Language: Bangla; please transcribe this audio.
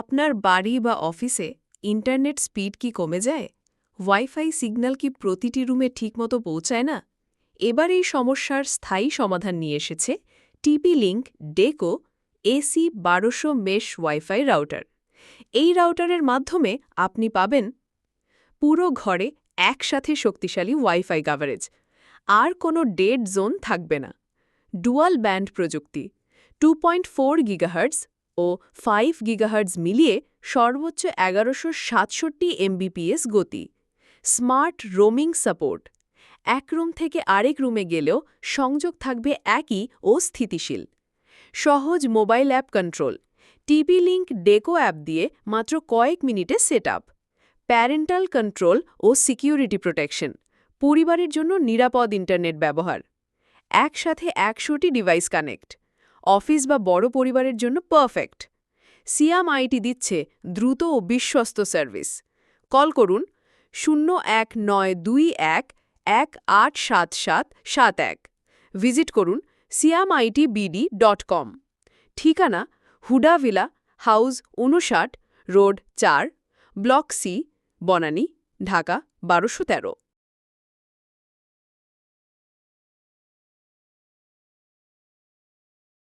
আপনার বাড়ি বা অফিসে ইন্টারনেট স্পিড কি কমে যায়? ওয়াইফাই সিগন্যাল কি প্রতিটি রুমে ঠিকমতো পৌঁছায় না? এবার এই সমস্যার স্থায়ী সমাধান নিয়ে এসেছে টিপি লিঙ্ক ডেকো এসি বারোশো মেশ ওয়াইফাই রাউটার। এই রাউটারের মাধ্যমে আপনি পাবেন পুরো ঘরে একসাথে শক্তিশালী ওয়াইফাই কাভারেজ। আর কোনো ডেড জোন থাকবে না। ডুয়াল ব্যান্ড প্রযুক্তি। টু পয়েন্ট ফোর গিগাহার্টস ও ফাইভ গিগাহার্টস মিলিয়ে সর্বোচ্চ এগারোশো সাতষট্টি এমবিপিএস গতি। স্মার্ট রোমিং সাপোর্ট এক রুম থেকে আরেক রুমে গেলেও সংযোগ থাকবে একই ও স্থিতিশীল। সহজ mobile app control TP link Deco app দিয়ে মাত্র কয়েক মিনিটে সেট আপ প্যারেন্টাল কন্ট্রোল ও সিকিউরিটি প্রোটেকশন পরিবারের জন্য নিরাপদ ইন্টারনেট ব্যবহার। একসাথে একশোটি ডিভাইস কানেক্ট অফিস বা বড় পরিবারের জন্য পারফেক্ট সিয়াম আইটি দিচ্ছে দ্রুত ও বিশ্বস্ত সার্ভিস। কল করুন শূন্য এক নয় দুই এক এক আট সাত সাত সাত এক। ভিজিট করুন Siam IT BD dot com. ঠিকানা হুডা ভিলা হাউস উনষাট রোড চার, ব্লক সি, বনানী, ঢাকা, বারোশো তেরো।